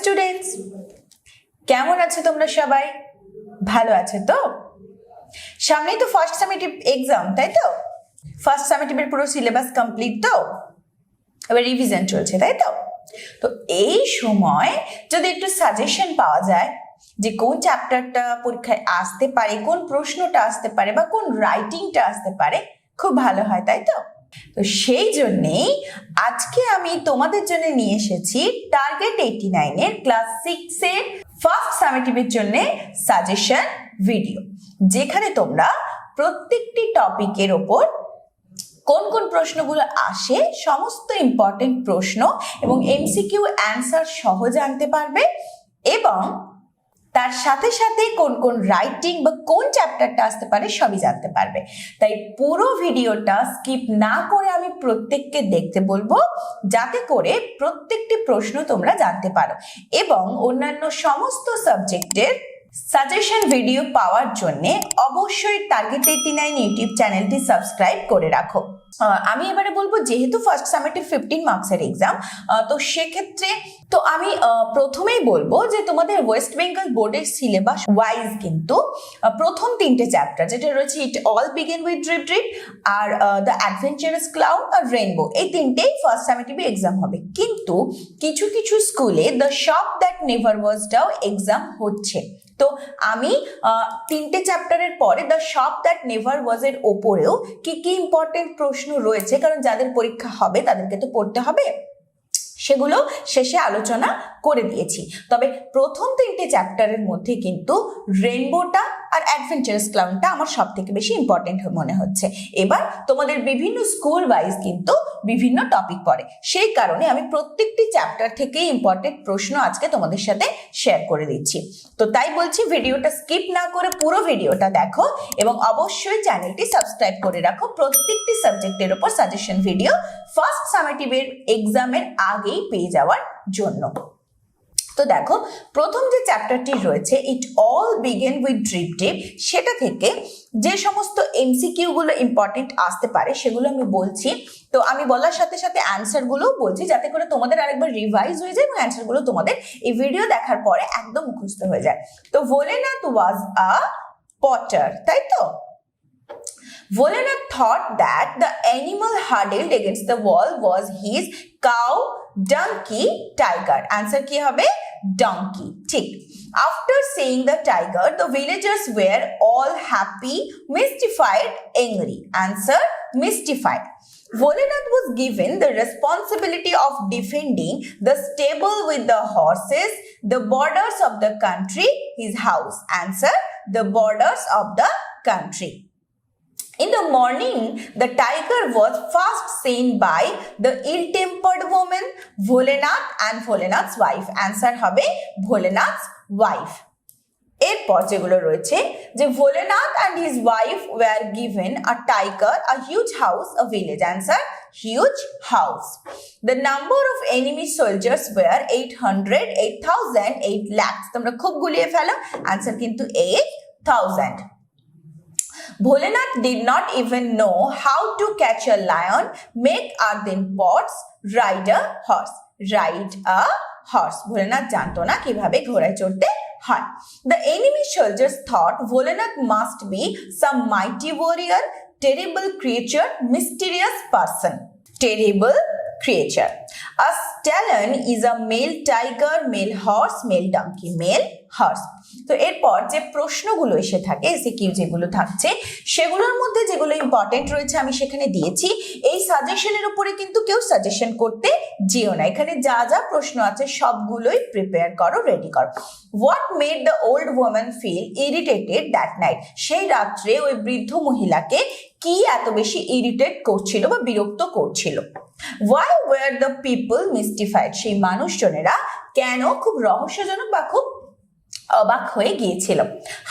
Students কেমন আছো তোমরা সবাই? ভালো আছো তো? সামনেই তো ফার্স্ট সামেটিভ এক্সাম তাই তো? ফার্স্ট সামেটিভের পুরো সিলেবাস কমপ্লিট তো? এবার রিভিশন চলছে, তাই তো? তো এই সময় যদি একটু সাজেশন পাওয়া যায় যে কোন চ্যাপ্টারটা পরীক্ষায় আসতে পারে, কোন প্রশ্নটা আসতে পারে বা কোন রাইটিংটা আসতে পারে, খুব ভালো হয়, তাই তো? তো সেই জন্যেই আজকে আমি তোমাদের জন্য নিয়ে এসেছি টার্গেট এইটি নাইনের ক্লাস সিক্সের ফার্স্ট সামেটিভের জন্য সাজেশন ভিডিও যেখানে তোমরা প্রত্যেকটি টপিকের ওপর কোন কোন প্রশ্নগুলো আসে, সমস্ত ইম্পর্টেন্ট প্রশ্ন এবং এমসিকিউ অ্যান্সার সহ জানতে পারবে এবং তার সাথে সাথে কোন কোন রাইটিং বা কোন চ্যাপ্টারটা আসতে পারে সবই জানতে পারবে। তাই পুরো ভিডিওটা স্কিপ না করে আমি প্রত্যেককে দেখতে বলব, যাতে করে প্রত্যেকটি প্রশ্ন তোমরা জানতে পারো এবং অন্যান্য সমস্ত সাবজেক্টের সাজেশন ভিডিও পাওয়ার জন্য অবশ্যই টার্গেট এইটি নাইন ইউটিউব চ্যানেলটি সাবস্ক্রাইব করে রাখো। আমি এবারে বলব যেহেতু ফার্স্ট সামেটিভ ফিফটিন মার্কসের এক্সাম তো সেক্ষেত্রে তো আমি প্রথমেই বলব যে তোমাদের ওয়েস্ট বেঙ্গল বোর্ডের সিলেবাস ওয়াইজ কিন্তু প্রথম তিনটে চ্যাপ্টার যেটা রয়েছে it all begin with drip drip R the adventurous cloud আর রেইনবো এই তিনটেই ফার্স্ট সামেটিভে এক্সাম হবে। কিন্তু কিছু কিছু স্কুলে দ্য শপ দ্যাট নেভার ওয়াজটাও এক্সাম হচ্ছে। তো আমি তিনটে চ্যাপ্টারের পরে the shop that never was এর ওপরেও কি কি ইম্পর্টেন্ট প্রশ্ন রয়েছে? কারণ যাদের পরীক্ষা হবে তাদেরকে তো পড়তে হবে। সেগুলো শেষে আলোচনা করে দিয়েছি। তবে প্রথম তিনটে চ্যাপ্টারের মধ্যে কিন্তু রেনবোটা আর অ্যাডভেঞ্চারাস ক্লাউনটা আমার সব থেকে বেশি ইম্পর্টেন্ট মনে হচ্ছে। এবার তোমাদের বিভিন্ন স্কুল ওয়াইজ কিন্তু বিভিন্ন টপিক পড়ে। সেই কারণে আমি প্রত্যেকটি চ্যাপ্টার থেকেই ইম্পর্টেন্ট প্রশ্ন আজকে তোমাদের সাথে শেয়ার করে দিচ্ছি। তো তাই বলছি, ভিডিওটা স্কিপ না করে পুরো ভিডিওটা দেখো এবং অবশ্যই চ্যানেলটি সাবস্ক্রাইব করে রাখো। প্রত্যেকটি সাবজেক্টের উপর সাজেশন ভিডিও ফার্স্ট সামেটিভের এক্সামের আগেই পেয়ে যাওয়ার জন্য। তো দেখো প্রথম যে চ্যাপ্টারটি রয়েছে it all began with drip dip সেটা থেকে যে সমস্ত এমসিকিউ গুলো ইম্পর্টেন্ট আসতে পারে সেগুলো আমি বলছি তো আমি বলার সাথে সাথে অ্যান্সারগুলো বলছি যাতে করে তোমাদের আরেকবার রিভাইজ হয়ে যায় এবং অ্যান্সারগুলো তোমাদের এই ভিডিও দেখার পরে একদম মুখস্থ হয়ে যায় তো ভোলেনাথ ওয়াজ আ পটার তাই তো Volenath thought that the animal huddled against the wall was his cow, donkey, tiger. Answer কি হবে? Donkey. Tick. After seeing the tiger, the villagers were all happy, mystified, angry. Answer mystified. Volenath was given the responsibility of defending the stable with the horses, the borders of the country, his house. Answer the borders of the country. In the morning, the tiger was first seen by the ill-tempered woman, Bholenath and Bholenath's wife. Answer হবে Bholenath's wife. এরপর যেগুলো রয়েছে যে Bholenath and his wife were given a tiger a huge house a village answer huge house the number of enemy soldiers were eight hundred eight thousand eight lakhs তোমরা খুব গুলিয়ে ফেলো। Answer কিন্তু eight thousand Bholenath did not even know how to catch a lion, make earthen pots, ride a horse. Ride a horse. Bholenath জানতো না কিভাবে ঘোড়ায় চড়তে হয় The enemy soldiers thought Bholenath must be some mighty warrior, terrible creature, mysterious person. Terrible creature. A stallion is a male tiger, male horse, male donkey, male horse. তো এরপর যে প্রশ্নগুলো এসে থাকে, এসিকিউ যেগুলো থাকছে, সেগুলোর মধ্যে যেগুলো ইম্পর্টেন্ট রয়েছে আমি সেখানে দিয়েছি। এই সাজেশনের উপরে কিন্তু কেউ সাজেশন করতে যেও না। এখানে যা যা প্রশ্ন আছে সবগুলোই প্রিপেয়ার করো রেডি করো। What made the old women feel irritated that night সেই রাত্রে ওই বৃদ্ধ মহিলাকে কি এত বেশি ইরিটেট করছিল বা বিরক্ত করছিল? Why were the people mystified সেই মানুষজনেরা কেন খুব রহস্যজনক বা খুব অবাক হয়ে গিয়েছিল।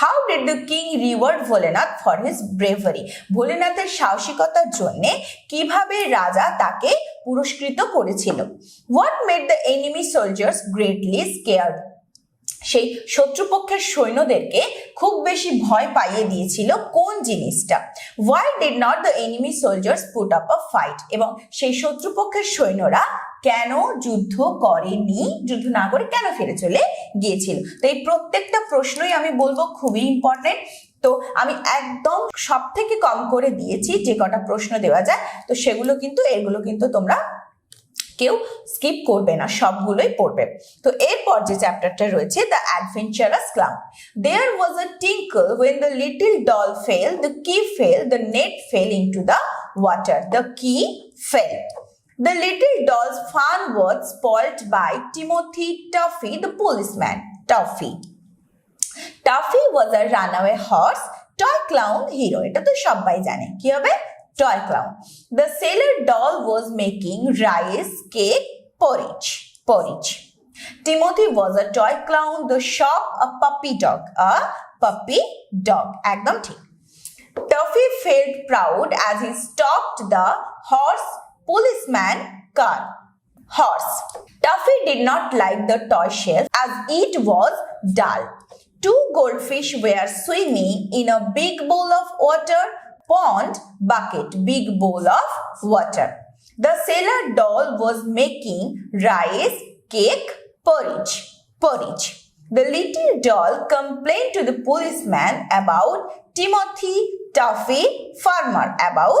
How did the king reward Bholenath for his bravery ভোলেনাথের সাহসিকতার জন্য কীভাবে রাজা তাকে পুরস্কৃত করেছিল? What made the enemy soldiers greatly scared সেই শত্রুপক্ষের সৈন্যদেরকে খুব বেশি ভয় পাইয়ে দিয়েছিল কোন জিনিসটা? Why did not the enemy soldiers put up a fight এবং সেই শত্রুপক্ষের সৈন্যরা কেন যুদ্ধ করেনি? যুদ্ধ না করে কেন ফিরে চলে গিয়েছিল? তো এই প্রত্যেকটা প্রশ্নই আমি বলব খুবই ইম্পর্টেন্ট তো আমি একদম সব থেকে কম করে দিয়েছি যে কটা প্রশ্ন দেওয়া যায়। তো সেগুলো কিন্তু, এগুলো কিন্তু তোমরা কেউ স্কিপ করবে না, সবগুলোই পড়বে। তো এরপর যে চ্যাপ্টারটা রয়েছে the adventurous clown there was a tinkle when the little doll fell the key fell the net fell into the water the key fell The little doll's fun was spoilt by Timothy Tuffy, the policeman. Tuffy. Tuffy was a runaway horse, toy clown hero. এটা তো সবাই জানে কি হবে toy clown. The sailor doll was making rice cake porridge. Porridge. Timothy was a toy clown. The shop a puppy dog. A puppy dog. একদম ঠিক Tuffy felt proud as he stopped the horse policeman car. Horse. Tuffy did not like the toy shelf as it was dull. Two goldfish were swimming in a big bowl of water. Pond, bucket, big bowl of water. The sailor doll was making rice, cake, porridge. Porridge. The little doll complained to the policeman about Timothy Tuffy, farmer about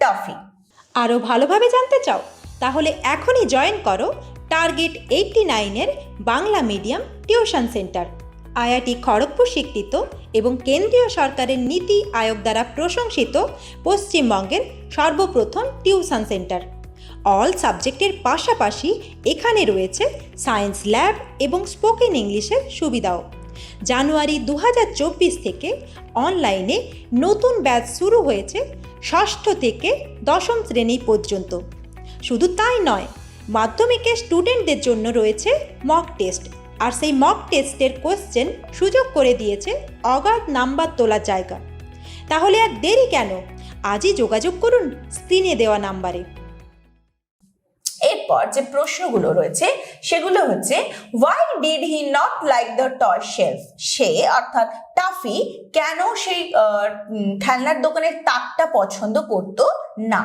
Tuffy. আরও ভালোভাবে জানতে চাও, তাহলে এখনই join করো target eighty নাইনের Bangla medium tuition centre IIT Kharagpur স্বীকৃত এবং কেন্দ্রীয় সরকারের নীতি আয়োগ দ্বারা প্রশংসিত পশ্চিমবঙ্গের সর্বপ্রথম টিউশন সেন্টার অল সাবজেক্টের পাশাপাশি এখানে রয়েছে সায়েন্স ল্যাব এবং স্পোকেন ইংলিশের সুবিধাও। জানুয়ারি দু হাজার চব্বিশ থেকে অনলাইনে নতুন ব্যাচ শুরু হয়েছে ষষ্ঠ থেকে দশম শ্রেণি পর্যন্ত। শুধু তাই নয় মাধ্যমিকের স্টুডেন্টদের জন্য রয়েছে মক টেস্ট আর সেই মক টেস্টের কোশ্চেন সুযোগ করে দিয়েছে অগাধ নাম্বার তোলার জায়গা। তাহলে আর দেরি কেন? আজই যোগাযোগ করুন স্ক্রিনে দেওয়া নাম্বারে। এরপর যে প্রশ্নগুলো রয়েছে, সেগুলো হচ্ছে why did he not like the toy shelf সে, অর্থাৎ টাফি, কেন সেই খেলনার দোকানের তাকটা পছন্দ করতো না?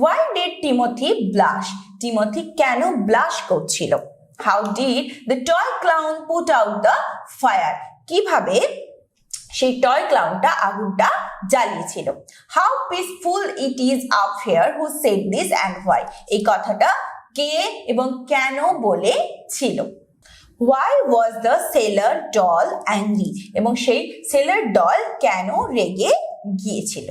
Why did Timothy blush Timothy কেন ব্লাশ করছিল? How did the toy clown put out the fire কীভাবে সেই টয় ক্লাউনটা আগুনটা জ্বালিয়েছিল? How peaceful it is up here who said this and why এই কথাটা কে এবং কেন বলেছিল why was the sailor doll angry এবং সেই সেলার ডল কেন রেগে গিয়েছিল?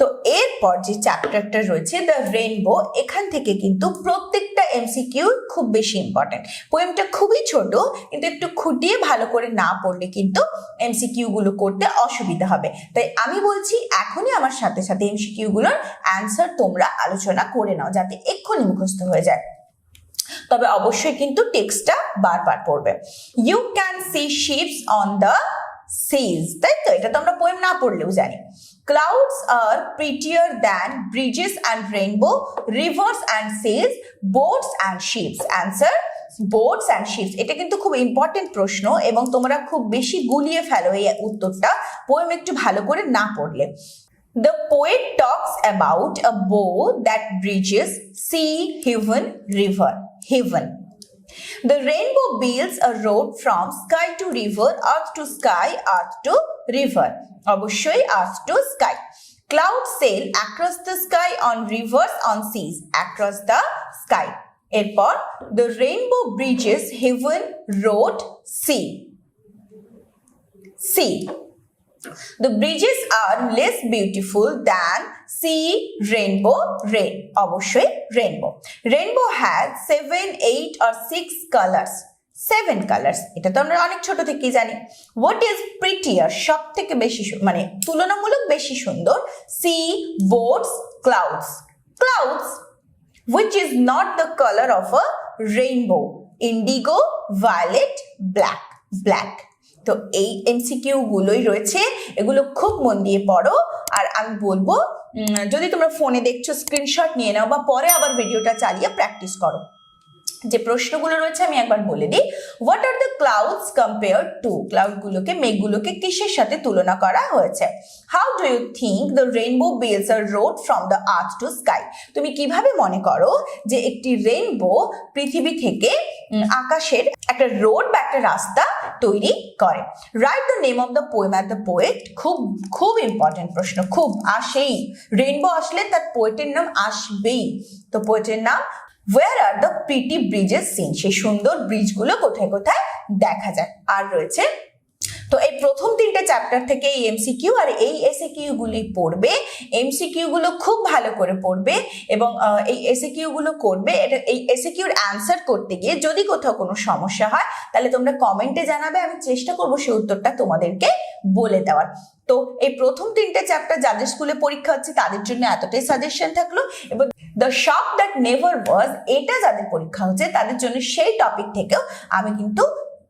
তো এরপর যে চ্যাপ্টারটা রয়েছে দ্য রেনবো এখান থেকে কিন্তু প্রত্যেকটা এমসিকিউ খুব বেশি ইম্পর্টেন্ট পোয়েমটা খুবই ছোট, কিন্তু একটু খুঁটিয়ে ভালো করে না পড়লে কিন্তু এমসিকিউ গুলো করতে অসুবিধা হবে। তাই আমি বলছি, এখনই আমার সাথে সাথে এমসিকিউ গুলোর অ্যান্সার তোমরা আলোচনা করে নাও, যাতে এক্ষুনি মুখস্থ হয়ে যায়। তবে অবশ্যই কিন্তু টেক্সটটা বারবার পড়বে। You can see ships on the seas তাই তো? এটা তো আমরা পোয়েম না পড়লেও জানি। Clouds are prettier than bridges and rainbow rivers and seas boats and ships answer boats and ships এটা কিন্তু খুব ইম্পর্টেন্ট প্রশ্ন এবং তোমরা খুব বেশি গুলিয়ে ফেলো এই উত্তরটা। পোয়েম একটু ভালো করে না পড়লে। The poet talks about a bow that bridges sea, heaven, river, heaven. The rainbow builds a road from sky to river, earth to sky, earth to river. অবশ্যই earth to sky. Clouds sail across the sky on rivers, on seas, across the sky. এরপর the rainbow bridges heaven, road, sea. Sea. The bridges are less beautiful than sea rainbow rain অবশ্যই rainbow rainbow has seven eight or six colors seven colours এটা তো আমরা অনেক ছোট থেকেই জানি what is প্রিটিয়ার সব থেকে বেশি সু- মানে তুলনামূলক বেশি সুন্দর sea boats clouds clouds which is not the color of a rainbow indigo violet black black তো এই এমসিকিউ গুলোই রয়েছে, এগুলো খুব মন দিয়ে পড়ো। আর আমি বলব যদি তোমরা ফোনে দেখছ স্ক্রিনশট নিয়ে নাও বা পরে আবার ভিডিওটা চালিয়ে প্র্যাকটিস করো। যে প্রশ্নগুলো রয়েছে, আমি একবার বলে দিই। What are the clouds compare to ক্লাউডগুলোকে মেঘগুলোকে কিসের সাথে তুলনা করা হয়েছে? How do you think the rainbow builds a road from the earth to sky তুমি কীভাবে মনে করো যে একটি রেইনবো পৃথিবী থেকে আকাশের একটা রোড বা একটা রাস্তা তৈরি করে? Write the name of the poem at the poet খুব খুব ইম্পর্টেন্ট প্রশ্ন, খুব আসেই। রেইনবো আসলে তার পোয়েটের নাম আসবেই। তো পোয়েটের নাম where are the pretty bridges seen সেই সুন্দর ব্রিজগুলো কোথায় কোথায় দেখা যায়? আর রয়েছে? তো এই প্রথম তিনটে চ্যাপ্টার থেকে এই এমসিকিউ আর এই এসিকিউ গুলি পড়বে। এমসিকিউ গুলো খুব ভালো করে পড়বে এবং এই এসিকিউ গুলো করবে। এটা, এই এসিকিউর অ্যান্সার করতে গিয়ে যদি কোথাও কোনো সমস্যা হয়, তাহলে তোমরা কমেন্টে জানাবে। আমি চেষ্টা করব সেই উত্তরটা তোমাদেরকে বলে দেওয়ার। তো এই প্রথম তিনটে চ্যাপ্টার যাদের স্কুলে পরীক্ষা হচ্ছে, তাদের জন্য এতটাই সাজেশন থাকল এবং the shop that never was এটা যাদের পরীক্ষা হচ্ছে, তাদের জন্য সেই টপিক থেকেও আমি কিন্তু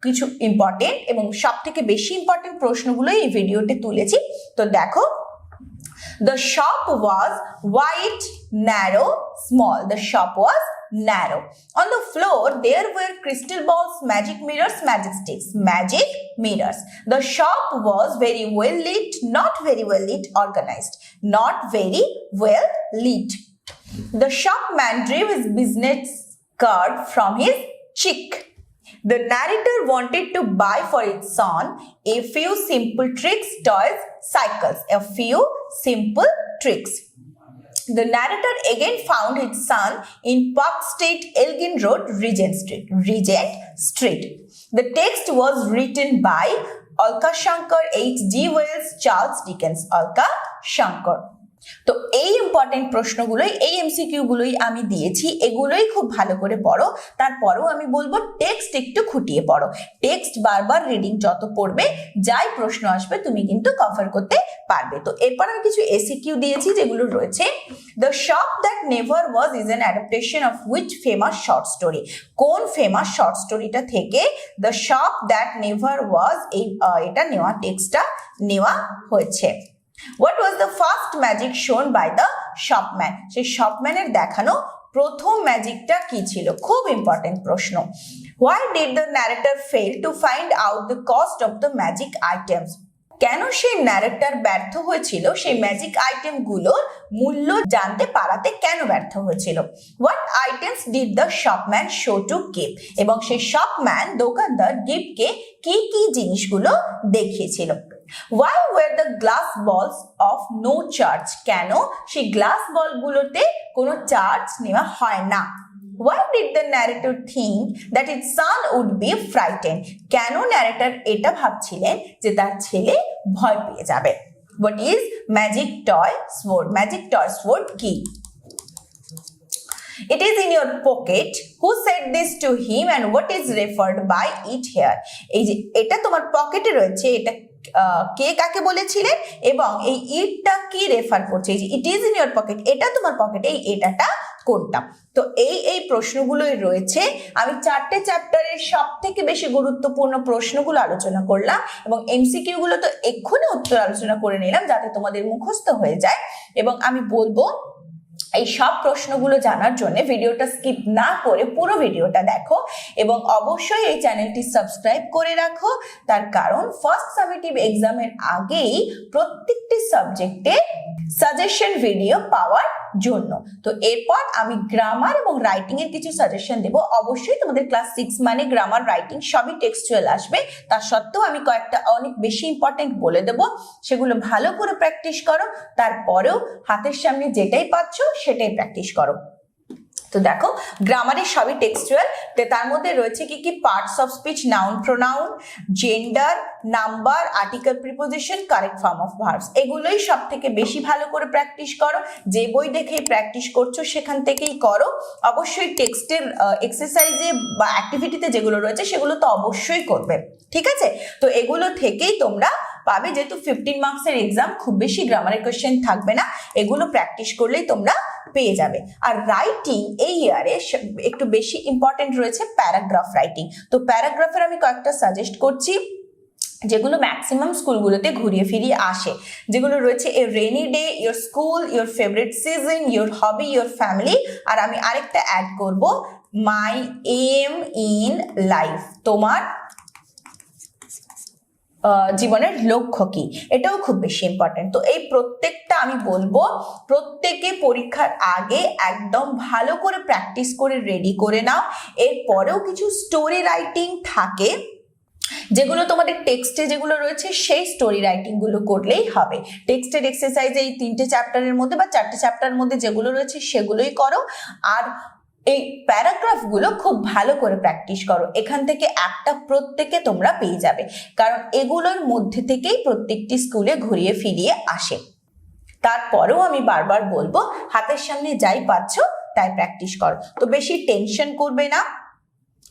কিছু ইম্পর্টেন্ট এবং সব থেকে বেশি ইম্পর্টেন্ট প্রশ্নগুলো এই ভিডিওতে তুলেছি। তো দেখো the shop was white narrow small the shop was narrow on the floor there were crystal balls magic mirrors magic sticks magic mirrors the shop was very well lit not very well lit organised not very well lit The shopman drew his business card from his cheek. The narrator wanted to buy for his son a few simple tricks, toys, cycles, a few simple tricks. The narrator again found his son in Park Street, Elgin Road, Regent Street. Regent Street. The text was written by Alka Shankar, H.G. Wells, Charles Dickens. Alka Shankar. তো এই important প্রশ্নগুলোই, এই MCQ গুলোই আমি দিয়েছি, এগুলোই খুব ভালো করে পড়ো। তারপরেও আমি বলব টেক্সট একটু খুঁটিয়ে পড়ো। টেক্সট বারবার রিডিং যত পড়বে, যাই প্রশ্ন আসবে, তুমি কিন্তু কভার করতে পারবে। তো এরপর আমি কিছু এসিকিউ দিয়েছি, যেগুলো রয়েছে the shop that never was is an adaptation of which famous short story কোন ফেমাস শর্ট স্টোরিটা থেকে the shop that never was এই এটা নেওয়া টেক্সটটা নেওয়া হয়েছে? What was the first magic shown by the shopman সেই শপম্যানের দেখানো প্রথম ম্যাজিকটা কি ছিল? খুব ইম্পর্টেন্ট প্রশ্ন। Why did the narrator fail to find out the cost of the magic items কেন সেই ন্যারেটার ব্যর্থ হয়েছিল? সেই ম্যাজিক আইটেমগুলোর মূল্য জানতে পারাতে কেন ব্যর্থ হয়েছিল? What items did the shopman show to give এবং সেই শপম্যান দোকানদার গিফটকে কি কি জিনিসগুলো দেখিয়েছিল? Why were the glass balls of no charge কেন? সেই গ্লাস বলগুলোতে কোনো চার্জ নেওয়া হয় না। Why did the narrator think that it son would be frightened কেন ন্যারেটর এটা ভাবছিলেন যে তার ছেলে ভয় পেয়ে যাবে? What is magic toy sword magic toy sword কি? It is in your pocket. Who said this to him and what is referred by it here? এই যে, এটা তোমার পকেটে রয়েছে, এটা কে কাকে বলেছিলেন এবং এই ইটটা কি রেফার করছে? এই যে it is in your pocket এটা তোমার পকেটে এই এটাটা কোনটা তো এই এই প্রশ্নগুলোই রয়েছে। আমি চারটে চ্যাপ্টারের সব থেকে বেশি গুরুত্বপূর্ণ প্রশ্নগুলো আলোচনা করলাম এবং এমসিকিউ গুলো তো এক্ষুনি উত্তর আলোচনা করে নিলাম যাতে তোমাদের মুখস্থ হয়ে যায়। এবং আমি বলব এই সব প্রশ্নগুলো জানার জন্য ভিডিওটা স্কিপ না করে পুরো ভিডিওটা দেখো এবং অবশ্যই এই চ্যানেলটি সাবস্ক্রাইব করে রাখো। তার কারণ ফার্স্ট সামেটিভ এক্সামের আগেই প্রত্যেকটি সাবজেক্টে সাজেশন ভিডিও পাওয়ার জন্য। তো এরপর আমি গ্রামার এবং রাইটিং এর কিছু সাজেশন দেব। অবশ্যই তোমাদের ক্লাস সিক্স মানে গ্রামার রাইটিং সবই টেক্সচুয়াল আসবে। তা সত্ত্বেও আমি কয়েকটা অনেক বেশি ইম্পর্টেন্ট বলে দেব। সেগুলো ভালো করে প্র্যাকটিস করো। তারপরেও হাতের সামনে যেটাই পাচ্ছ সেটাই প্র্যাকটিস করো। তো দেখো গ্রামারের সবই টেক্সচুয়াল তার মধ্যে রয়েছে কি কি parts of speech noun pronoun gender number article preposition correct form of verbs এগুলোই সব থেকে বেশি ভালো করে প্র্যাকটিস করো। যে বই দেখেই প্র্যাকটিস করছ, সেখান থেকেই করো। অবশ্যই টেক্সটের এক্সারসাইজে বা অ্যাক্টিভিটিতে যেগুলো রয়েছে, সেগুলো তো অবশ্যই করবে। ঠিক আছে? তো এগুলো থেকেই তোমরা পাবে, যেহেতু ফিফটিন মার্কসের এক্সাম খুব বেশি গ্রামারের কোয়েশ্চেন থাকবে না। এগুলো প্র্যাকটিস করলেই তোমরা পেয়ে যাবে। আর রাইটিং এই ইয়ারে একটু বেশি ইম্পর্টেন্ট রয়েছে প্যারাগ্রাফ রাইটিং তো প্যারাগ্রাফের আমি কয়েকটা সাজেস্ট করছি, যেগুলো ম্যাক্সিমাম স্কুলগুলোতে ঘুরিয়ে ফিরিয়ে আসে। যেগুলো রয়েছে a rainy day your school your favourite season your hobby your family আর আমি আরেকটা অ্যাড করব মাই এম ইন লাইফ তোমার জীবনের লক্ষ্য কি? এটাও খুব বেশি ইম্পর্টেন্ট তো এই প্রত্যেকটা আমি বলব, প্রত্যেকে পরীক্ষার আগে একদম ভালো করে প্র্যাকটিস করে রেডি করে নাও। এরপরেও কিছু স্টোরি রাইটিং থাকে, যেগুলো তোমাদের টেক্সটে যেগুলো রয়েছে, সেই স্টোরি রাইটিংগুলো করলেই হবে। টেক্সটের এক্সারসাইজ এই তিনটে চ্যাপ্টারের মধ্যে বা চারটে চ্যাপ্টারের মধ্যে যেগুলো রয়েছে সেগুলোই করো। আর এই প্যারাগ্রাফগুলো খুব ভালো করে প্র্যাকটিস করো। এখান থেকে একটা প্রত্যেকে তোমরা পেয়ে যাবে। কারণ এগুলোর মধ্যে থেকেই প্রত্যেকটি স্কুলে ঘুরিয়ে ফিরিয়ে আসে। তারপরেও আমি বারবার বলব, হাতের সামনে যাই পাচ্ছ, তাই প্র্যাকটিস করো। তো বেশি টেনশন করবে না।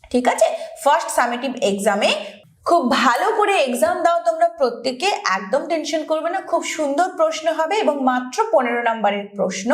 ঠিক আছে? ফার্স্ট সামেটিভ এক্সামে খুব ভালো করে এক্সাম দাও, তোমরা প্রত্যেকে একদম টেনশন করবে না। খুব সুন্দর প্রশ্ন হবে এবং মাত্র পনেরো নম্বরের প্রশ্ন।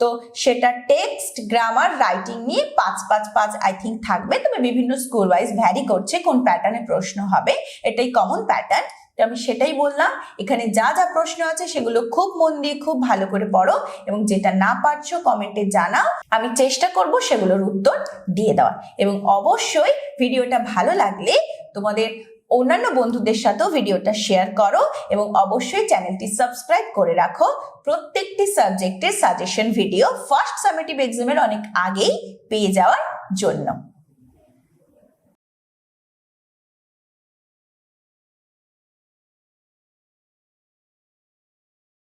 তো সেটা টেক্সট গ্রামার রাইটিং নিয়ে পাঁচ পাঁচ পাঁচ আই থিঙ্ক থাকবে। তবে বিভিন্ন স্কুল ওয়াইজ ভ্যারি করছে কোন প্যাটার্নে প্রশ্ন হবে। এটাই কমন প্যাটার্ন তো আমি সেটাই বললাম, এখানে যা যা প্রশ্ন আছে সেগুলো খুব মন দিয়ে খুব ভালো করে পড়ো এবং যেটা না পারছ কমেন্টে জানাও, আমি চেষ্টা করব সেগুলোর উত্তর দিয়ে দেওয়ার। এবং অবশ্যই ভিডিওটা ভালো লাগলে তোমাদের অন্যান্য বন্ধুদের সাথেও ভিডিওটা শেয়ার করো এবং অবশ্যই চ্যানেলটি সাবস্ক্রাইব করে রাখো। প্রত্যেকটি সাবজেক্টের সাজেশন ভিডিও ফার্স্ট সামেটিভ এক্সামের অনেক আগেই পেয়ে যাওয়ার জন্য।